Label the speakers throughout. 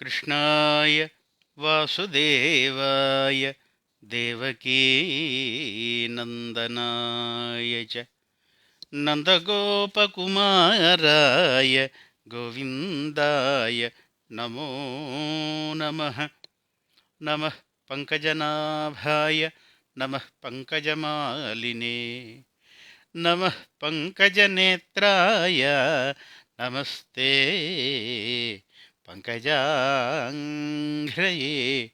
Speaker 1: कृष्णाय वासुदेवाय देवकीनन्दनाय च नन्दगोपकुमाराय गोविन्दाय नमो नमः नमः पङ्कजनाभाय नमः पङ्कजमालिने नमः पङ्कजनेत्राय नमस्ते పంకజాఘ్రయే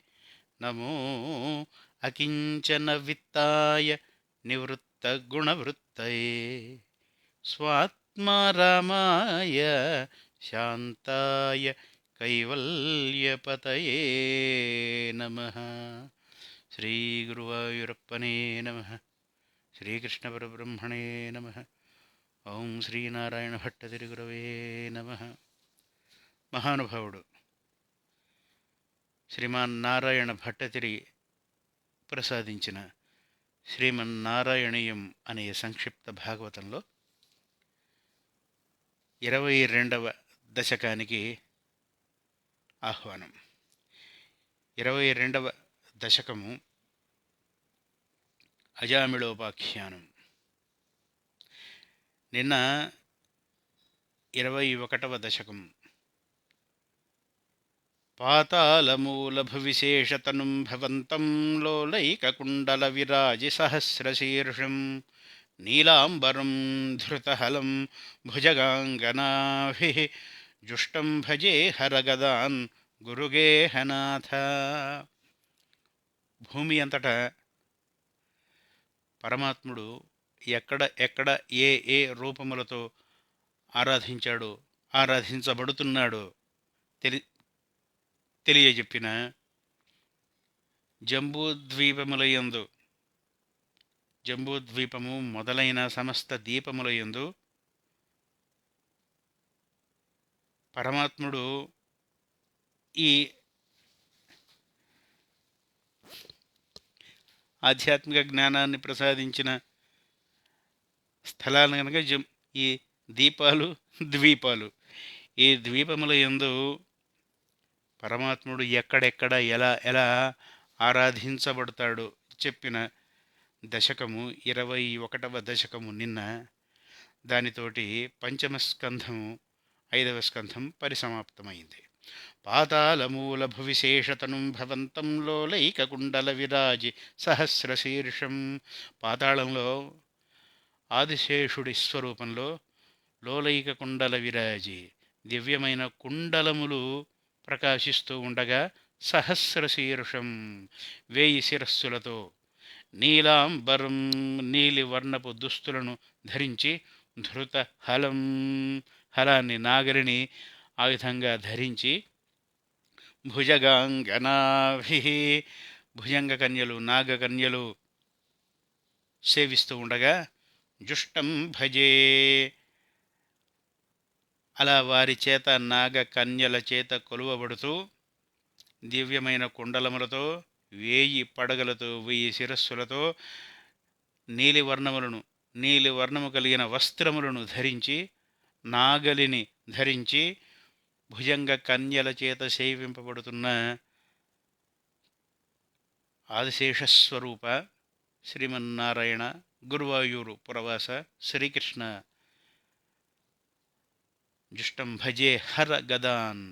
Speaker 1: నమో అకించన విత్తాయ నివృత్తగుణవృత్తయే. స్వాత్మా రామాయ శాంతాయ కైవల్యపతయే నమ. శ్రీగురువాయూరప్పనే నమ. శ్రీకృష్ణపరబ్రహ్మణే నమ. ఓం శ్రీనారాయణ భట్ట తిరుగురవే నమ. మహానుభావుడు. శ్రీమాన్ నారాయణ భట్టతిరి ప్రసాదించిన శ్రీమన్నారాయణీయం అనే సంక్షిప్త భాగవతంలో ఇరవై రెండవ దశకానికి ఆహ్వానం. ఇరవై రెండవ దశకము అజామిళోపాఖ్యానం నిన్న ఇరవై ఒకటవ దశకం పాతాళమూలభువిశేషతనుం భవంతం లోలైకకుండల విరాజి సహస్రశీర్షం నీలాంబరం ధృతహలం భుజగాంగనాభి జుష్టం భజే హరగదాన్ గురుగేహనాథ. భూమి అంతటా పరమాత్ముడు ఎక్కడ ఎక్కడ ఏ ఏ రూపములతో ఆరాధించాడు ఆరాధించబడుతున్నాడు తెలి తెలియజెప్పిన జంబూద్వీపములయందు జంబూద్వీపము మొదలైన సమస్త దీపములయందు పరమాత్ముడు ఈ ఆధ్యాత్మిక జ్ఞానాన్ని ప్రసాదించిన స్థలాలు కనుక జం ఈ దీపాలు ద్వీపాలు ఈ ద్వీపముల యందు పరమాత్ముడు ఎక్కడెక్కడ ఎలా ఎలా ఆరాధించబడతాడో చెప్పిన దశకము ఇరవై ఒకటవ దశకము నిన్న దానితోటి పంచమ స్కంధము ఐదవ స్కంధం పరిసమాప్తమైంది. పాతాళమూల భువిశేషతను భవంతం లోలైకకుండల విరాజి సహస్రశీర్షం పాతాళంలో ఆదిశేషుడి స్వరూపంలో లోలైక కుండల విరాజి దివ్యమైన కుండలములు ప్రకాశిస్తూ ఉండగా సహస్రశీర్షం వేయి శిరస్సులతో నీలాంబరం నీలి వర్ణపు దుస్తులను ధరించి ధృత హలం హలాన్ని నాగరిని ఆ విధంగా ధరించి భుజగాంగనాభి భుజంగ కన్యలు నాగకన్యలు సేవిస్తూ ఉండగా జుష్టం భజే అలా వారి చేత నాగ కన్యల చేత కొలువబడుతూ దివ్యమైన కుండలములతో వేయి పడగలతో వెయ్యి శిరస్సులతో నీలివర్ణములను నీలివర్ణము కలిగిన వస్త్రములను ధరించి నాగలిని ధరించి భుజంగ కన్యల చేత సేవింపబడుతున్న ఆదిశేషస్వరూప శ్రీమన్నారాయణ గురువాయూరు పురవాస శ్రీకృష్ణ. జిష్టం భజే హర గదాన్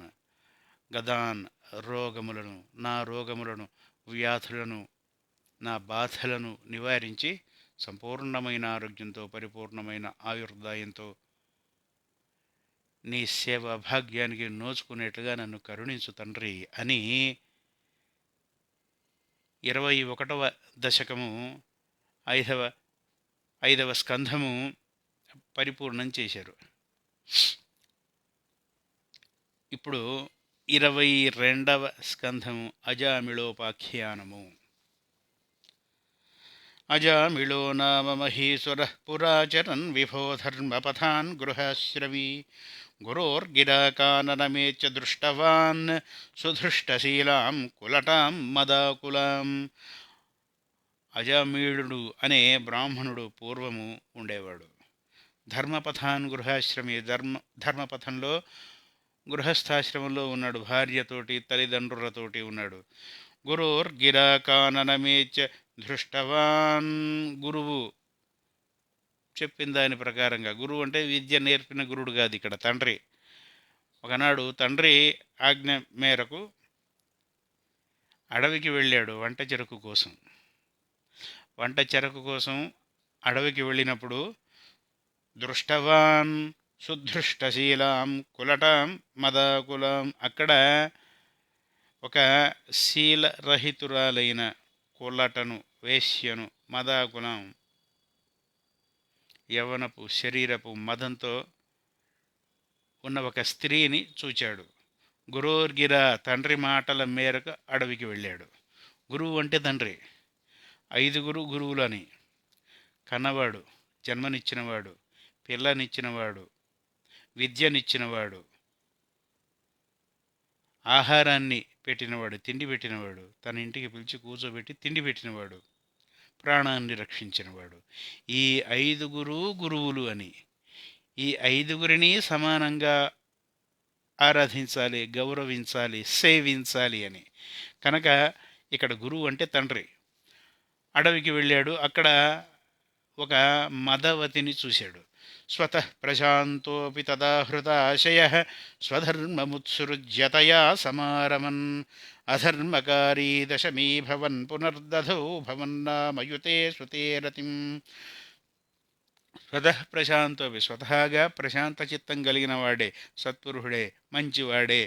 Speaker 1: గదాన్ రోగములను నా రోగములను వ్యాధులను నా బాధలను నివారించి సంపూర్ణమైన ఆరోగ్యంతో పరిపూర్ణమైన ఆయుర్దాయంతో నీ సేవ భాగ్యానికి నోచుకునేట్లుగా నన్ను కరుణించు తండ్రి అని ఇరవై ఒకటవ దశకము ఐదవ ఐదవ స్కంధము పరిపూర్ణం చేశారు. ఇప్పుడు ఇరవై రెండవ స్కంధము అజామిళోపాఖ్యానము అజామిళో నామ మహీశ్వర పురాచరన్ విభో ధర్మపథాన్ గృహశ్రవీ చ దృష్టవాన్ సుధృష్టశీలాం కులటాం మదాకులాం. అజామీళుడు అనే బ్రాహ్మణుడు పూర్వము ఉండేవాడు. ధర్మపథాన్ గృహాశ్రమి ధర్మ ధర్మపథంలో గృహస్థాశ్రమంలో ఉన్నాడు. భార్యతోటి తల్లిదండ్రులతోటి ఉన్నాడు. గురోర్గిరాకాననమేచ దృష్టవాన్ గురువు చెప్పిన దాని ప్రకారంగా. గురువు అంటే విద్య నేర్పిన గురుడు కాదు ఇక్కడ తండ్రి. ఒకనాడు తండ్రి ఆజ్ఞ మేరకు అడవికి వెళ్ళాడు వంట చెరకు కోసం. వంట చెరకు కోసం అడవికి వెళ్ళినప్పుడు దృష్టవాన్ సుదృష్టశీలాం కులటాం మదాకులాం. అక్కడ ఒక శీలరహితురాలైన కులటను వేశ్యను మదాకులం యవనపు శరీరపు మదంతో ఉన్న ఒక స్త్రీని చూచాడు. గురోర్గిర తండ్రి మాటల మేరకు అడవికి వెళ్ళాడు. గురువు అంటే తండ్రి. ఐదుగురు గురువులని. కన్నవాడు జన్మనిచ్చినవాడు పిల్లనిచ్చినవాడు విద్యనిచ్చినవాడు. ఆహారాన్ని పెట్టినవాడు తిండి పెట్టినవాడు తన ఇంటికి పిలిచి కూర్చోబెట్టి తిండి పెట్టినవాడు ప్రాణాన్ని రక్షించినవాడు. ఈ ఐదుగురు గురువులు అని ఈ ఐదుగురిని సమానంగా ఆరాధించాలి గౌరవించాలి సేవించాలి అని. కనుక ఇక్కడ గురువు అంటే తండ్రి. అడవికి వెళ్ళాడు అక్కడ ఒక మదవతిని చూశాడు. స్వత ప్రశాంతోపి తదా హృతాశయ స్వధర్మముత్సృజ్యతయా సమారమన్ అధర్మకారీ దశమీ భవన్ పునర్దధౌ భవన్నామయుతే శృతే రతిం స్వతః ప్రశాంతోపి స్వతహాగా ప్రశాంత చిత్తం కలిగిన వాడే సత్పురుషుడే మంచివాడే।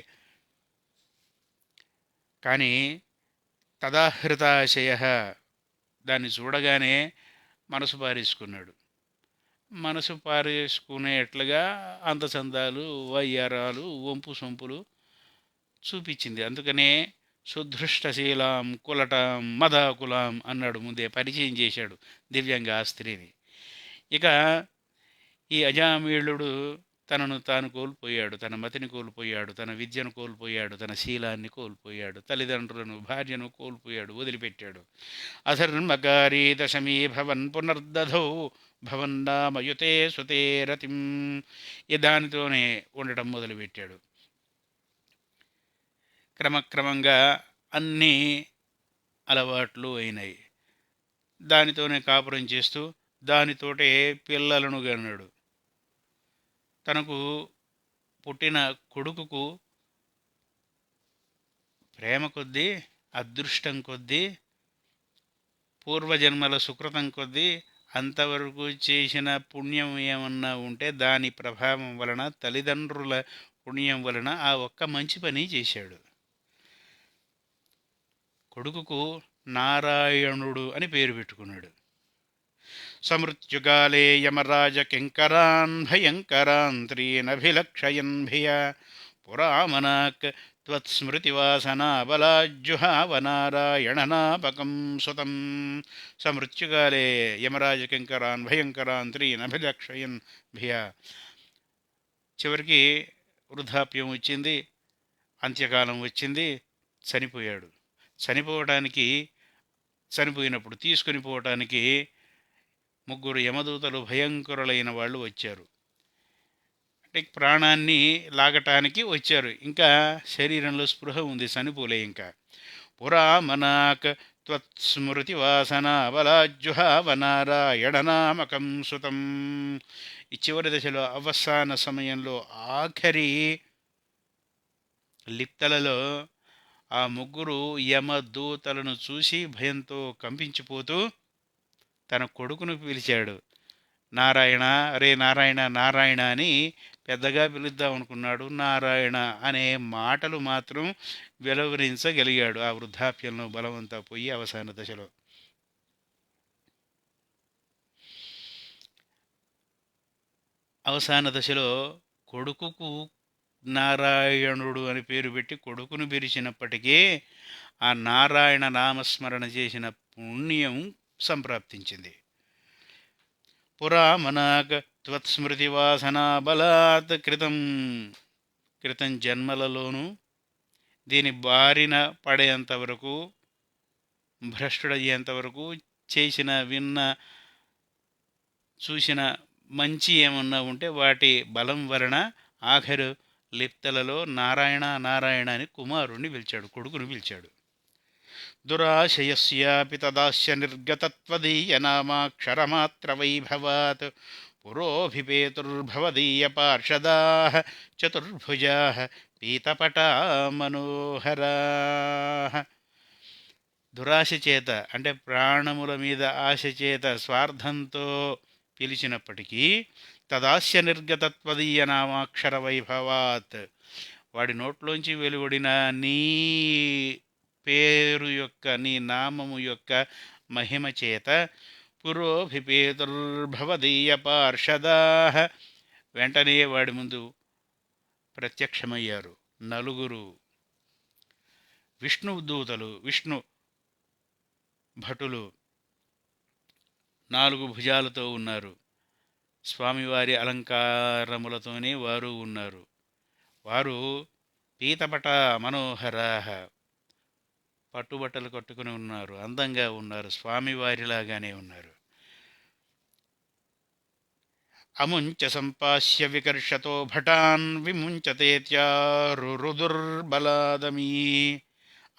Speaker 1: కానీ తదాహృతాశయ దాన్ని చూడగానే మనసు పారేసుకున్నాడు మనసు పారేసుకునేట్లుగా అందచందాలు వయ్యారాలు వంపు సొంపులు చూపించింది. అందుకనే సుదృష్టశీలాం కులటాం మదాకులాం అన్నాడు ముందే పరిచయం చేశాడు దివ్యంగా ఆ స్త్రీని ఇక ఈ అజామీళుడు తనను తాను కోల్పోయాడు తన మతిని కోల్పోయాడు తన విద్యను కోల్పోయాడు తన శీలాన్ని కోల్పోయాడు తల్లిదండ్రులను భార్యను కోల్పోయాడు వదిలిపెట్టాడు. అధర్మకారీ దశమీ భవన్ పునర్దధౌ భవన్నామయుతే సుతే రతిం. ఈ దానితోనే ఉండటం మొదలుపెట్టాడు. క్రమక్రమంగా అన్నీ అలవాట్లు అయినాయి. దానితోనే కాపురం చేస్తూ దానితోటే పిల్లలను గన్నాడు తనకు పుట్టిన కొడుకుకు ప్రేమ కొద్దీ అదృష్టం కొద్దీ పూర్వజన్మల సుకృతం కొద్దీ అంతవరకు చేసిన పుణ్యం ఏమన్నా ఉంటే దాని ప్రభావం వలన తల్లిదండ్రుల పుణ్యం వలన ఆ ఒక్క మంచి పని చేశాడు. కొడుకుకు నారాయణుడు అని పేరు పెట్టుకున్నాడు. సమృత్యుగాలే యమరాజ కింకరాన్ భయంకరాన్ త్రీనభిలక్షయన్ భియ. పురామనాక్ త్వత్స్మృతివాసనా బలాజ్జుహావనారాయణనాపకం సుతం. సమృత్యుగాలే యమరాజ భయంకరాన్ త్రీనభిలక్షయన్ భియ. చివరికి వృద్ధాప్యం వచ్చింది అంత్యకాలం వచ్చింది చనిపోయాడు. చనిపోవడానికి చనిపోయినప్పుడు తీసుకొని పోవటానికి ముగ్గురు యమదూతలు భయంకరులైన వాళ్ళు వచ్చారు. అంటే ప్రాణాన్ని లాగటానికి వచ్చారు. ఇంకా శరీరంలో స్పృహ ఉంది చనిపోలే ఇంకా. పురా మనాక్ త్వత్స్మృతి వాసన బలాజ్జుహావనారాయణనామకం సుతం. ఈ చివరి దశలో అవసాన సమయంలో ఆఖరి లిప్తలలో ఆ ముగ్గురు యమదూతలను చూసి భయంతో కంపించిపోతూ తన కొడుకును పిలిచాడు. నారాయణ అరే నారాయణ నారాయణ అని పెద్దగా పిలుద్దాం అనుకున్నాడు నారాయణ అనే మాటలు మాత్రం వెలువరించగలిగాడు ఆ వృద్ధాప్యంలో బలవంతా పోయి అవసాన దశలో. అవసాన దశలో కొడుకుకు నారాయణుడు అని పేరు పెట్టి కొడుకును పిలిచినప్పటికీ ఆ నారాయణ నామస్మరణ చేసిన పుణ్యం సంప్రాప్తించింది. పురామనాక త్వత్స్మృతి వాసనా బలాత్ క్రితం క్రితం జన్మలలోనూ దీని బారిన పడేంతవరకు భ్రష్టుడయ్యేంతవరకు చేసిన విన్న చూసిన మంచి ఏమన్నా ఉంటే వాటి బలం వలన ఆఖరు లిప్తలలో నారాయణ నారాయణ అని కుమారుణ్ణి పిలిచాడు కొడుకుని పిలిచాడు. దురాశయస్యాపి తదాస్య నిర్గతత్వదీయనామాక్షరమాత్ర వైభవాత్ పురోభిపేతుర్భవదీయ పార్షదా చతుర్భుజా పీతపటా మనోహరా దురాశ చేత అంటే ప్రాణముల మీద ఆశ చేత స్వార్థంతో పిలిచినప్పటికీ తదాస్య నిర్గతత్వదీయ నామాక్షర వైభవాత్ వాడి నోట్లోంచి వెలువడిన నీ పేరు యొక్క నీ నామము యొక్క మహిమ చేత పురోభిపేతుర్భవదీయ పార్షదా. వెంటనే వాడి ముందు ప్రత్యక్షమయ్యారు నలుగురు విష్ణు దూతలు విష్ణు భటులు నాలుగు భుజాలతో ఉన్నారు. స్వామివారి అలంకారములతోనే వారు ఉన్నారు. వారు పీతపట మనోహరాహ పట్టుబట్టలు కట్టుకుని ఉన్నారు అందంగా ఉన్నారు స్వామివారిలాగానే ఉన్నారు. అముంచ సంపాస్య వికర్షతో భటాన్ విముంచతేత్యారురుదుర్బలాదమీ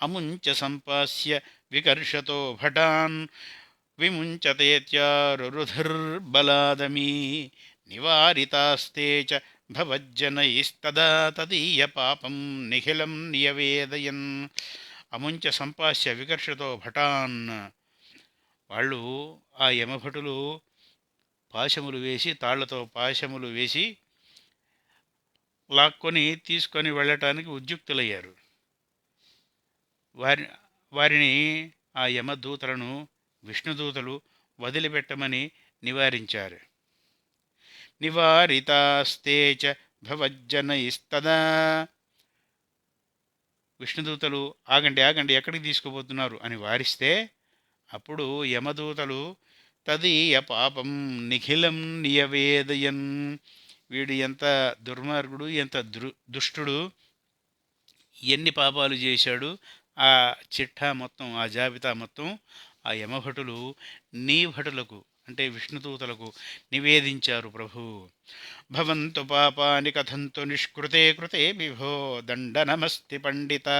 Speaker 1: అముంచ సంపాస్య వికర్షతో భటాన్ విముంచతేత్యారురుధుర్బలాదమీ నివారితాస్తే చ భవజ్జనైస్తదా తదీయ పాపం నిఖిలం నియవేదయన్. అముంచ సంపాస్య వికర్షతో భటాన్. వాళ్ళు ఆ యమభటులు పాశములు వేసి తాళ్ళతో పాశములు వేసి లాక్కొని తీసుకొని వెళ్ళటానికి ఉద్యుక్తులయ్యారు. వారి వారిని ఆ యమదూతలను విష్ణుదూతలు వదిలిపెట్టమని నివారించారు. నివారితాస్తే చ భవజ్జనైస్తదా విష్ణుదూతలు ఆగండి ఆగండి ఎక్కడికి తీసుకుపోతున్నారు? అని వారిస్తే అప్పుడు యమదూతలు తదీయ పాపం నిఖిలం నియవేదయన్ వీడు ఎంత దుర్మార్గుడు ఎంత దృ దుష్టుడు ఎన్ని పాపాలు చేశాడు ఆ చిట్టా మొత్తం ఆ జాబితా మొత్తం ఆ యమభటులు నీ భటులకు అంటే విష్ణుదూతలకు నివేదించారు ప్రభు. భవంతు పాపాని కథంతు నిష్కృతే కృతే విభో దండనమస్తి పండితా.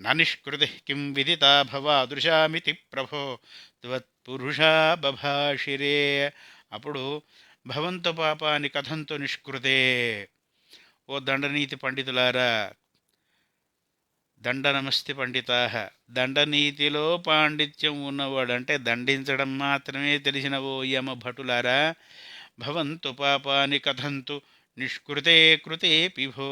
Speaker 1: న నిష్కృతి కిం విదితా భవాదృశామితి ప్రభో త్వత్పురుషా బభాషిరే. అప్పుడు భవంతు పాపాని కథంతు నిష్కృతే. ఓ దండనీతి పండితులారా దండనమస్తి పండితా. దండనీతిలో పాండిత్యం ఉన్నవాడు అంటే దండించడం మాత్రమే తెలిసిన ఓ యమ భటులారా భవంతు పాపాని కథంతు నిష్కృతే కృతే పిభో.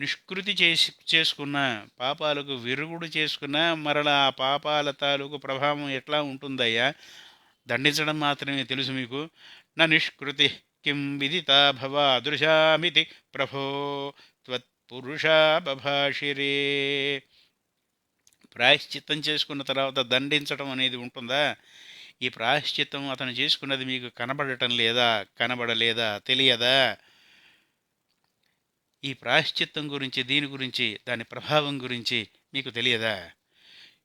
Speaker 1: నిష్కృతి చేసి చేసుకున్న పాపాలకు విరుగుడు చేసుకున్న మరలా ఆ పాపాల తాలూకు ప్రభావం ఎట్లా ఉంటుందయ్యా? దండించడం మాత్రమే తెలుసు మీకు. నా నిష్కృతి కిం విదితా భవా అదృశామితి ప్రభో. త్వత్ బభాషిరే. ప్రాయశ్చిత్తం చేసుకున్న తర్వాత దండించడం అనేది ఉంటుందా? ఈ ప్రాయశ్చిత్తం అతను చేసుకున్నది మీకు కనబడటం లేదా? కనబడలేదా? తెలియదా? ఈ ప్రాయశ్చిత్తం గురించి దీని గురించి దాని ప్రభావం గురించి మీకు తెలియదా?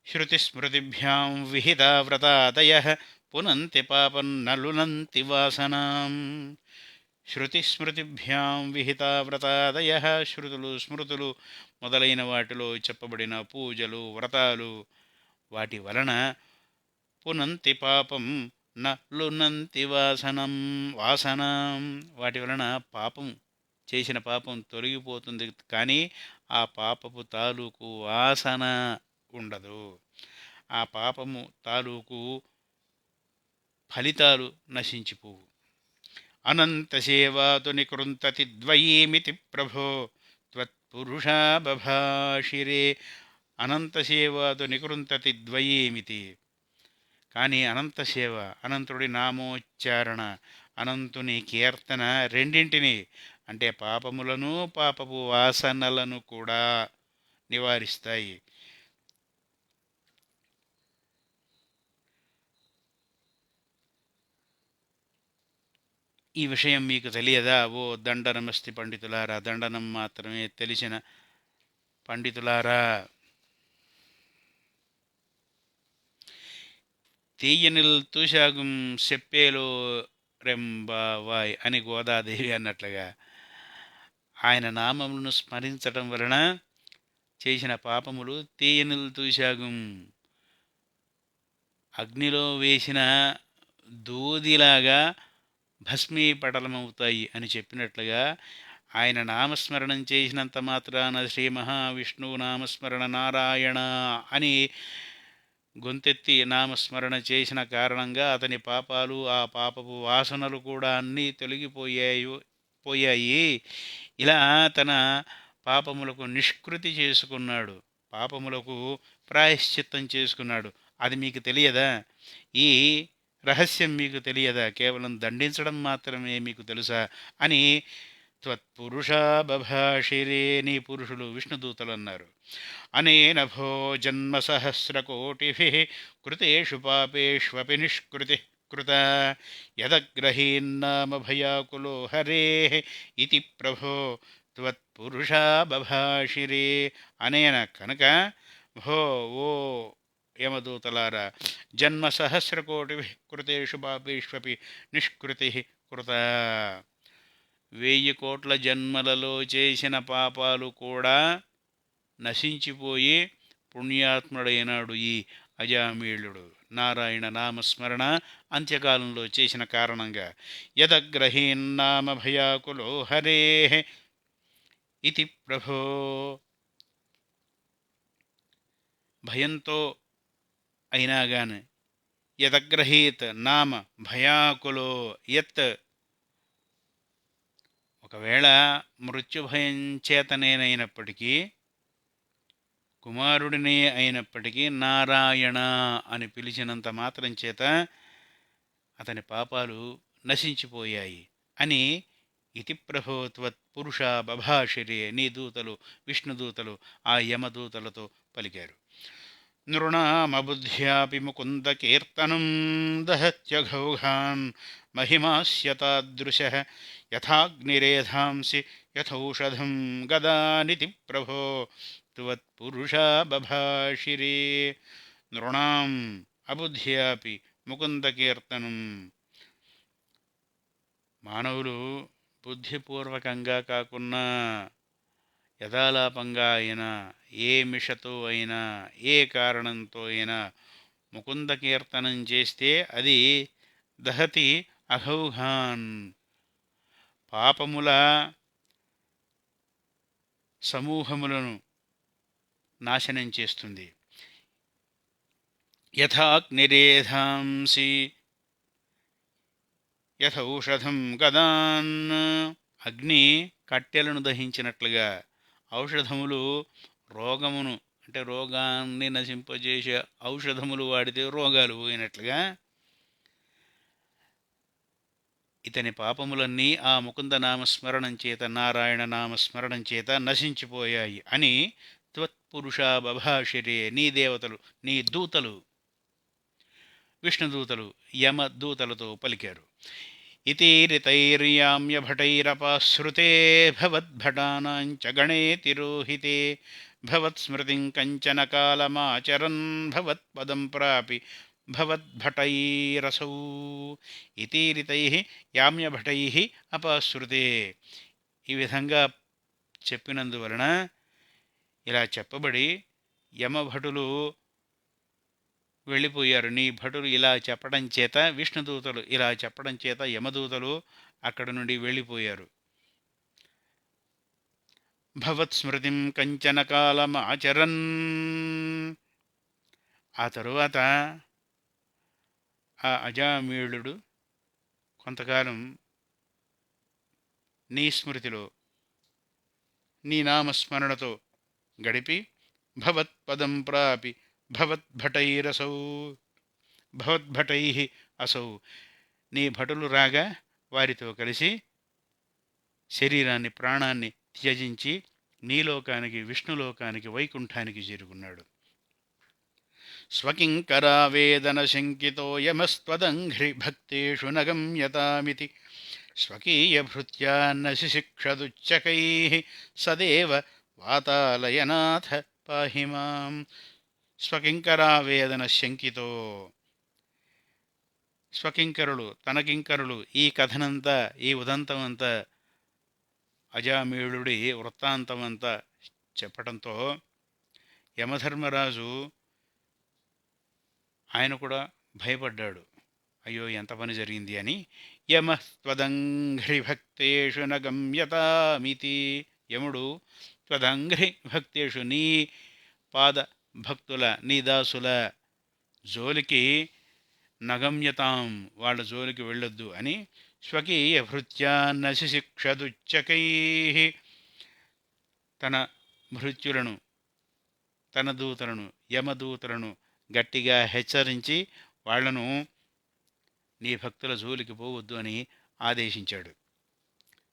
Speaker 1: శృతిస్మృతిభ్యాం విహిత వ్రతాదయ పునంతి పాపం నలునంతి వాసనాం. శృతిస్మృతిభ్యాం విహిత వ్రతాదయ శృతులు స్మృతులు మొదలైన వాటిలో చెప్పబడిన పూజలు వ్రతాలు వాటి వలన పునంతి పాపం న వాసనం వాసనం వాటి వలన పాపం చేసిన పాపం తొలగిపోతుంది. కానీ ఆ పాపపు తాలూకు వాసన ఉండదు. ఆ పాపము తాలూకు ఫలితాలు నశించిపోవు. అనంతసేవాతు నికృంతతి ద్వయీమితి ప్రభో త్వత్పురుషా బభాషిరే అనంతసేవాతు నికృంతతి ద్వయీమితి కానీ అనంతసేవ అనంతుడి నామోచ్చారణ అనంతుని కీర్తన రెండింటిని అంటే పాపములను పాపపు వాసనలను కూడా నివారిస్తాయి. ఈ విషయం మీకు తెలియదా? ఓ దండనమస్తి పండితులారా దండనం మాత్రమే తెలిసిన పండితులారా. తీయనిల్ తూషాగం చెప్పేలో రెంబావాయ్ అని గోదాదేవి అన్నట్లుగా ఆయన నామములను స్మరించటం వలన చేసిన పాపములు తీయనిల్ తూషాగం అగ్నిలో వేసిన దూదిలాగా భస్మీపటలమవుతాయి అని చెప్పినట్లుగా ఆయన నామస్మరణం చేసినంత మాత్రాన శ్రీ మహావిష్ణువు నామస్మరణ నారాయణ అని గొంతెత్తి నామస్మరణ చేసిన కారణంగా అతని పాపాలు ఆ పాపపు వాసనలు కూడా అన్నీ తొలగిపోయాయి పోయాయి. ఇలా తన పాపములకు నిష్కృతి చేసుకున్నాడు. పాపములకు ప్రాయశ్చిత్తం చేసుకున్నాడు. అది మీకు తెలియదా? ఈ రహస్యం మీకు తెలియదా? కేవలం దండించడం మాత్రమే మీకు తెలుసా? అని త్వత్పురుషా బభాషిరే నీ పురుషులు విష్ణుదూతలు అన్నారు అనేన భో జన్మ సహస్రకోటి కృతేషు పాపేష్వపి నిష్కృతి కృత. యదగ్రహీన్నామ భయాకులో హరే ఇది ప్రభో త్వత్పురుషా బభాషిరే. అనేన కనుక భో ఓ యమదూతలారా జన్మ సహస్రకోటి కృతేషు పాపేష్వపి నిష్కృతి కృత. వెయ్యి కోట్ల జన్మలలో చేసిన పాపాలు కూడా నశించిపోయి పుణ్యాత్ముడైనాడు ఈ అజామీళుడు నారాయణ నామస్మరణ అంత్యకాలంలో చేసిన కారణంగా యదగ్రహీన్నామ భయాకులో హరే ఇది ప్రభో. భయంతో అయినా గాని యదగ్రహీత్ నామ భయాకులో యత్. ఒకవేళ మృత్యుభయం చేతనేనైనప్పటికీ కుమారుడినే అయినప్పటికీ నారాయణ అని పిలిచినంత మాత్రం చేత అతని పాపాలు నశించిపోయాయి అని ఇతి ప్రభోత్వత్ పురుష బభాషిరే నీ దూతలు విష్ణుదూతలు ఆ యమదూతలతో పలికారు. నృణామబుద్ధ్యాపి ముకుందకీర్తనం దహత్యఘౌఘాన్ మహిమాస్యతాదృశ యథాగ్నిరేధాంసి యథౌషధం గదానితి ప్రభో త్వత్పురుషా బభాషిరే నృణాం అబుద్ధ్యాపి ముకుందకీర్తనం మానవులు బుద్ధిపూర్వకంగా కాకున్నా యథాలాపంగా అయినా ఏ మిషతో అయినా ఏ కారణంతో అయినా ముకుంద కీర్తనం చేస్తే అది దహతి అహౌహాన్ పాపముల సమూహములను నాశనం చేస్తుంది. యథాగ్నిరేధాంసి యథౌషధం గదాన్. అగ్ని కట్టెలను దహించినట్లుగా ఔషధములు రోగమును అంటే రోగాన్ని నశింపజేసే ఔషధములు వాడితే రోగాలు పోయినట్లుగా ఇతని పాపములన్నీ ఆ ముకుంద నామస్మరణం చేత నారాయణ నామస్మరణం చేత నశించిపోయాయి అని త్వత్పురుషా బభాషిరే నీ దేవతలు నీ దూతలు విష్ణుదూతలు యమదూతలతో పలికారు. ఇతీరితైర్యామ్యభటైరపాశ్రుతే భవద్భటానాంచ గణే తిరోహితే భవత్స్మృతిం కంచన కాలమాచరన్ భవత్పదం ప్రాపి భవద్భటైరసౌ ఇతీరితై యామ్యభటై అపశ్రుతే ఈ విధంగా చెప్పినందువలన ఇలా చెప్పబడి యమభటులు వెళ్ళిపోయారు. నీ భటులు ఇలా చెప్పడం చేత విష్ణుదూతలు ఇలా చెప్పడం చేత యమదూతలు అక్కడ నుండి వెళ్ళిపోయారు. భవత్స్మృతిం కంచన కాలమాచరన్. ఆ తరువాత ఆ అజామీళుడు కొంతకాలం నీ స్మృతిలో నీ నామస్మరణతో గడిపి భవత్పదం ప్రాపి భవద్భటైరసౌ భవద్భటై అసౌ. నీ భటులు రాగా వారితో కలిసి శరీరాన్ని ప్రాణాన్ని త్యజించి నీలోకానికి విష్ణులోకానికి వైకుంఠానికి చేరుకున్నాడు. స్వకింకరావేదన శంకితో యమస్త్వదంఘ్రి భక్తేషు నగమ్యతామితి స్వకీయభృత్యాన్న శిశిక్షదుచ్చకై సదేవ వాతాలయనాథ పాహి మాం. స్వకింకరావేదన శంకితో. స్వకింకరులు తనకింకరులు ఈ కథనంతా ఈ ఉదంతమంతా అజామీళుడి వృత్తాంతమంతా చెప్పడంతో యమధర్మరాజు ఆయన కూడా భయపడ్డాడు. అయ్యో ఎంత పని జరిగింది అని. యమత్వదంఘ్రి భక్తేషు నగమ్యతామితి. యముడు త్వదంఘ్రి భక్తేషు నీ పాద భక్తుల నీ దాసుల జోలికి నగమ్యతాం వాళ్ళ జోలికి వెళ్ళొద్దు అని స్వకీయ భృత్యాన్నశిక్షదుచ్చకై తన భృత్యులను తన దూతలను యమదూతలను గట్టిగా హెచ్చరించి వాళ్ళను నీ భక్తుల జోలికి పోవద్దు అని ఆదేశించాడు.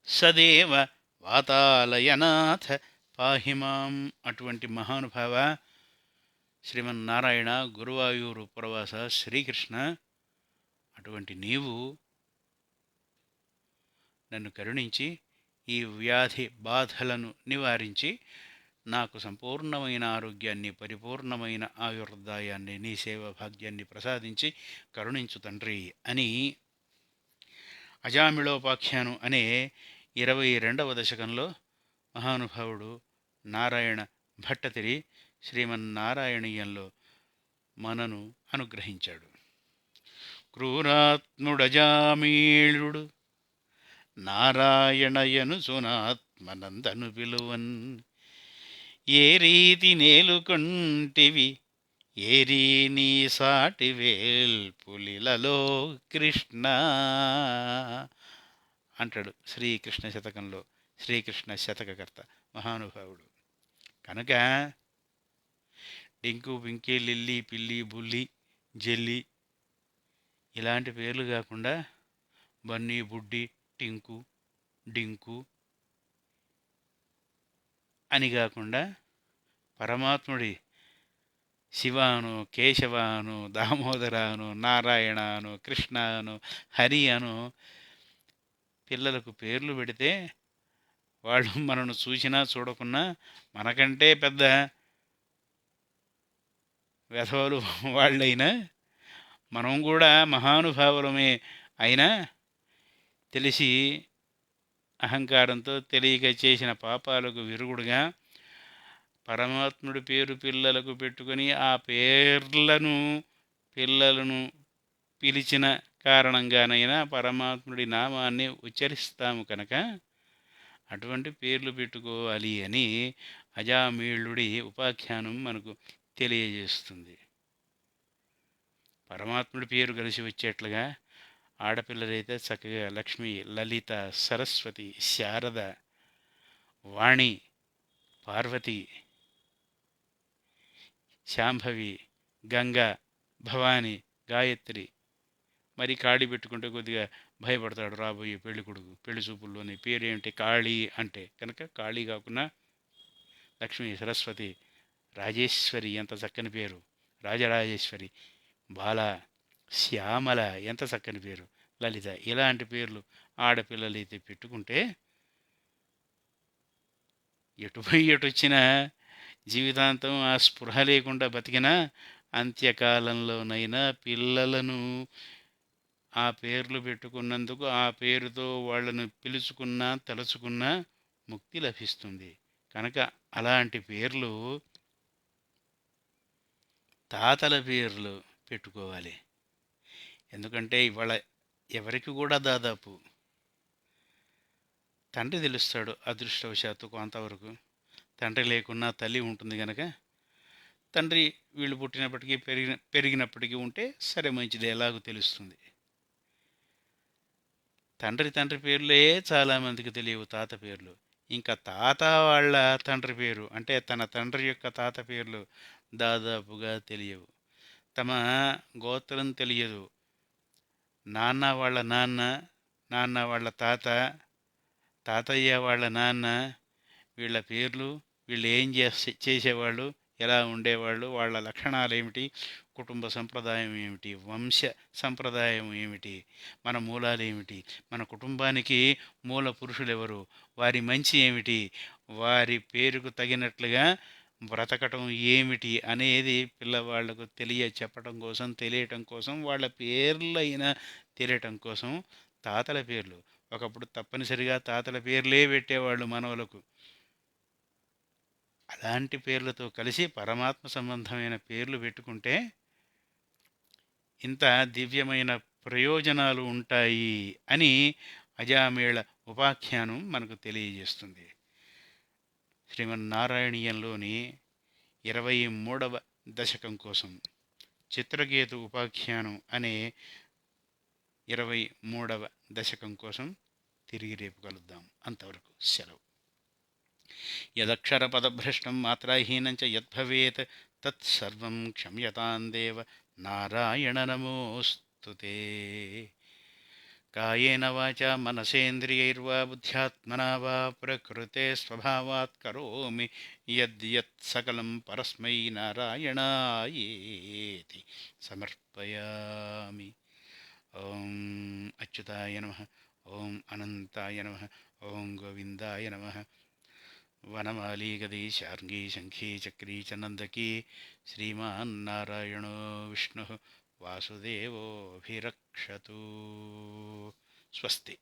Speaker 1: సదేవ వాతాలయనాథ పాహిమాం అటువంటి మహానుభావ శ్రీమన్నారాయణ గురువాయూరు పురవాస శ్రీకృష్ణ అటువంటి నీవు నన్ను కరుణించి ఈ వ్యాధి బాధలను నివారించి నాకు సంపూర్ణమైన ఆరోగ్యాన్ని పరిపూర్ణమైన ఆయుర్దాయాన్ని నీ సేవ భాగ్యాన్ని ప్రసాదించి కరుణించు తండ్రి అని అజామిళోపాఖ్యానం అనే ఇరవై రెండవ దశకంలో మహానుభావుడు నారాయణ భట్టతిరి శ్రీమన్నారాయణీయంలో మనను అనుగ్రహించాడు. క్రూరాత్ముడజామీళుడు నారాయణయను సునాత్మనందను పిలువన్. ఏ రీతి నేలుకొంటివి ఏరీ నీ సాటి వేల్పులిలలో కృష్ణ. అంటాడు శ్రీకృష్ణ శతకంలో శ్రీకృష్ణ శతకకర్త మహానుభావుడు. కనుక డింకు పింకి లిల్లి పిల్లి బుల్లి జెల్లి ఇలాంటి పేర్లు కాకుండా బన్నీ బుడ్డి టింకు డింకు అని కాకుండా పరమాత్ముడి శివాను కేశవాను దామోదరాను నారాయణను కృష్ణను హరి అను పిల్లలకు పేర్లు పెడితే వాళ్ళు మనను చూసినా చూడకున్నా మనకంటే పెద్ద వెధవలు వాళ్ళైనా మనం కూడా మహానుభావులమే అయినా తెలిసి అహంకారంతో తెలియక చేసిన పాపాలకు విరుగుడుగా పరమాత్ముడి పేరు పిల్లలకు పెట్టుకొని ఆ పేర్లను పిల్లలను పిలిచిన కారణంగానైనా పరమాత్ముడి నామాన్ని ఉచ్చరిస్తాము కనుక అటువంటి పేర్లు పెట్టుకోవాలి అని అజామీళుడి ఉపాఖ్యానం మనకు తెలియజేస్తుంది. పరమాత్ముడి పేరు కలిసి వచ్చేట్లుగా ఆడపిల్లలైతే చక్కగా లక్ష్మి లలిత సరస్వతి శారద వాణి పార్వతి శాంభవి గంగ భవాని గాయత్రి. మరి కాళీ పెట్టుకుంటే కొద్దిగా భయపడతాడు రాబోయే పెళ్ళి కొడుకు పెళ్ళి చూపుల్లోని పేరు ఏమిటి కాళీ అంటే కనుక కాళీ కాకుండా లక్ష్మి సరస్వతి రాజేశ్వరి ఎంత చక్కని పేరు. రాజరాజేశ్వరి బాల శ్యామల ఎంత చక్కని పేరు. లలిత ఇలాంటి పేర్లు ఆడపిల్లలు అయితే పెట్టుకుంటే ఎటుపై ఎటొచ్చినా జీవితాంతం ఆ స్పృహ లేకుండా బతికినా అంత్యకాలంలోనైనా పిల్లలను ఆ పేర్లు పెట్టుకున్నందుకు ఆ పేరుతో వాళ్ళను పిలుచుకున్నా తలుచుకున్నా ముక్తి లభిస్తుంది. కనుక అలాంటి పేర్లు తాతల పేర్లు పెట్టుకోవాలి. ఎందుకంటే ఇవాళ ఎవరికి కూడా దాదాపు తండ్రి తెలుస్తాడు అదృష్టవశాత్తు కొంతవరకు. తండ్రి లేకున్నా తల్లి ఉంటుంది కనుక తండ్రి వీళ్ళు పుట్టినప్పటికీ పెరిగిన పెరిగినప్పటికీ ఉంటే సరే మంచిది ఎలాగో తెలుస్తుంది. తండ్రి తండ్రి పేర్లే చాలామందికి తెలియవు తాత పేర్లు. ఇంకా తాత వాళ్ళ తండ్రి పేరు అంటే తన తండ్రి యొక్క తాత పేర్లు దాదాపుగా తెలియవు. తమ గోత్రం తెలియదు. నాన్న వాళ్ళ నాన్న నాన్న వాళ్ళ తాత తాతయ్య వాళ్ళ నాన్న వీళ్ళ పేర్లు వీళ్ళు ఏం చేసే చేసేవాళ్ళు ఎలా ఉండేవాళ్ళు వాళ్ళ లక్షణాలు ఏమిటి కుటుంబ సంప్రదాయం ఏమిటి వంశ సంప్రదాయం ఏమిటి మన మూలాలు ఏమిటి మన కుటుంబానికి మూల పురుషులు ఎవరు వారి మంచి ఏమిటి వారి పేరుకు తగినట్లుగా బ్రతకటం ఏమిటి అనేది పిల్లవాళ్ళకు తెలియ చెప్పటం కోసం తెలియటం కోసం వాళ్ళ పేర్లైనా తెలియటం కోసం తాతల పేర్లు. ఒకప్పుడు తప్పనిసరిగా తాతల పేర్లే పెట్టేవాళ్ళు మనవలకు. అలాంటి పేర్లతో కలిసి పరమాత్మ సంబంధమైన పేర్లు పెట్టుకుంటే ఇంత దివ్యమైన ప్రయోజనాలు ఉంటాయి అని అజామేళ ఉపాఖ్యానం మనకు తెలియజేస్తుంది. శ్రీమన్నారాయణీయంలోని ఇరవై మూడవ దశకం కోసం చిత్రకేతు ఉపాఖ్యానం అనే ఇరవై మూడవ దశకం కోసం తిరిగి రేపు కలుద్దాం. అంతవరకు సెలవు. యదక్షర పదభ్రష్టం మాత్రాహీనం యద్భవేత్ తత్సర్వం క్షమ్యతాందేవ నారాయణ నమోస్తు కాయేన వాచ మనసేంద్రియైర్వా బుద్ధ్యాత్మనా వా ప్రకృతే స్వభావాత్ కరోమి యద్యత్ సకలం పరస్మై నారాయణాయేతి సమర్పయామి ఓం అచ్యుతాయ నమ ఓం అనంతాయ నమ ఓం గోవిందాయ నమ వనమాలీగదీ శార్ంగీ శంఖీ చక్రీ చ నందకీ శ్రీమాన్నారాయణో విష్ణు వాసుదేవోభిరక్షతు. స్వస్తి.